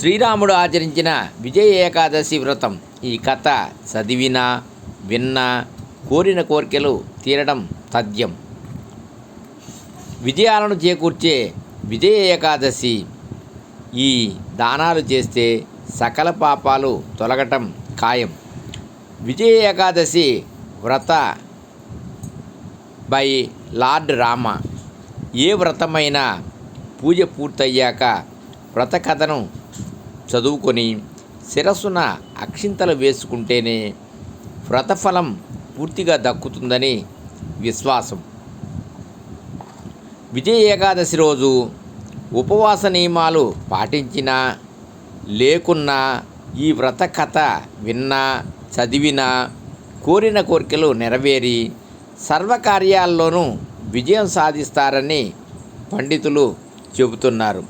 శ్రీరాముడు ఆచరించిన విజయ ఏకాదశి వ్రతం. ఈ కథ చదివినా విన్నా కోరిన కోరికలు తీరడం తథ్యం. విజయాలను చేకూర్చే విజయ ఏకాదశి. ఈ దానాలు చేస్తే సకల పాపాలు తొలగటం ఖాయం. విజయ ఏకాదశి వ్రత బై లార్డ్ రామ. ఏ వ్రతమైనా పూజ పూర్తయ్యాక వ్రత కథను చదువుకొని శిరస్సున అక్షింతలు వేసుకుంటేనే వ్రతఫలం పూర్తిగా దక్కుతుందని విశ్వాసం. విజయ ఏకాదశి రోజు ఉపవాస నియమాలు పాటించినా లేకున్నా ఈ వ్రత కథ విన్నా చదివినా కోరిన కోరికలు నెరవేరి సర్వకార్యాల్లోనూ విజయం సాధిస్తారని పండితులు చెబుతున్నారు.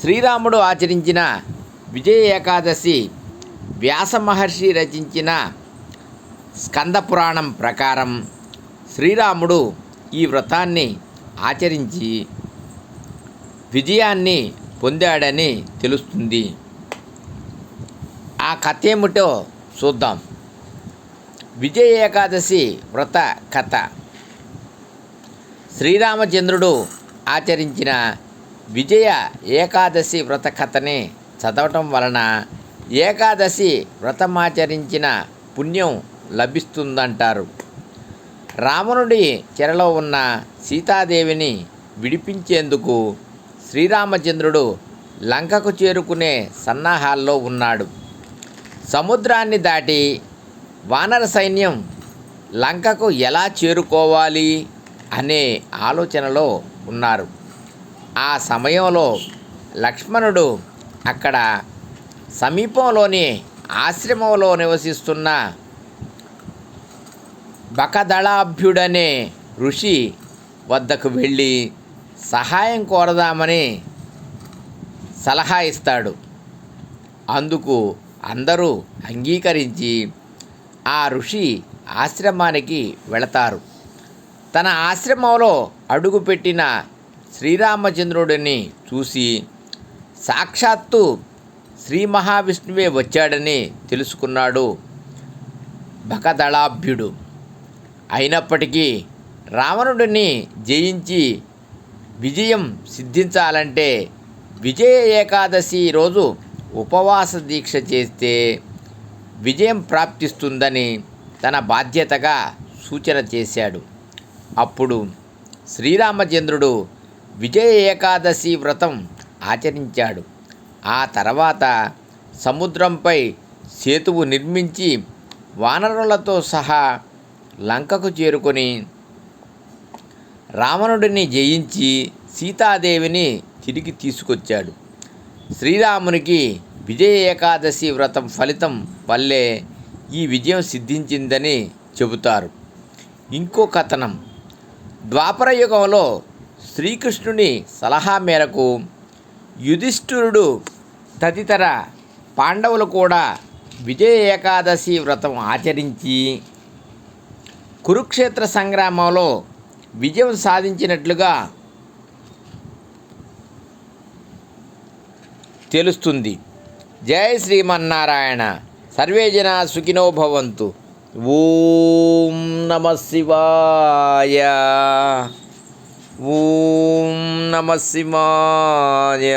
శ్రీరాముడు ఆచరించిన విజయ ఏకాదశి వ్యాస మహర్షి రచించిన స్కంద పురాణం ప్రకారం శ్రీరాముడు ఈ వ్రతాన్ని ఆచరించి విజయాన్ని పొందాడని తెలుస్తుంది. ఆ కథ ఏమిటో చూద్దాం. విజయ ఏకాదశి వ్రత కథ. శ్రీరామచంద్రుడు ఆచరించిన విజయ ఏకాదశి వ్రత కథని చదవటం వలన ఏకాదశి వ్రతమాచరించిన పుణ్యం లభిస్తుందంటారు. రావణుడి చెరలో ఉన్న సీతాదేవిని విడిపించేందుకు శ్రీరామచంద్రుడు లంకకు చేరుకునే సన్నాహాల్లో ఉన్నాడు. సముద్రాన్ని దాటి వానర సైన్యం లంకకు ఎలా చేరుకోవాలి అనే ఆలోచనలో ఉన్నారు. ఆ సమయంలో లక్ష్మణుడు అక్కడ సమీపంలోని ఆశ్రమంలో నివసిస్తున్న బకదళాభ్యుడనే ఋషి వద్దకు వెళ్ళి సహాయం కోరదామని సలహా ఇస్తాడు. అందుకు అందరూ అంగీకరించి ఆ ఋషి ఆశ్రమానికి వెళతారు. తన ఆశ్రమంలో అడుగుపెట్టిన శ్రీరామచంద్రుడిని చూసి సాక్షాత్తు శ్రీ మహావిష్ణువే వచ్చాడని తెలుసుకున్నాడు బకదళాభ్యుడు అయినప్పటికీ రావణుడిని జయించి విజయం సిద్ధించాలంటే విజయ ఏకాదశి రోజు ఉపవాస దీక్ష చేస్తే విజయం ప్రాప్తిస్తుందని తన బాధ్యతగా సూచన చేశాడు. అప్పుడు శ్రీరామచంద్రుడు విజయ ఏకాదశి వ్రతం ఆచరించాడు. ఆ తర్వాత సముద్రంపై సేతువు నిర్మించి వానరులతో సహా లంకకు చేరుకొని రావణుడిని జయించి సీతాదేవిని తిరిగి తీసుకొచ్చాడు. శ్రీరామునికి విజయ ఏకాదశి వ్రతం ఫలితం వల్లే ఈ విజయం సిద్ధించిందని చెబుతారు. ఇంకో కథనం. ద్వాపర యుగంలో శ్రీకృష్ణుని సలహా మేరకు యుధిష్ఠిరుడు తదితర పాండవులు కూడా విజయ ఏకాదశి వ్రతం ఆచరించి కురుక్షేత్ర సంగ్రామంలో విజయం సాధించినట్లుగా తెలుస్తుంది. జయ శ్రీమన్నారాయణ. సర్వే జన సుఖినో భవంతు. ఓం నమ శివాయ. ॐ नमः शिवाय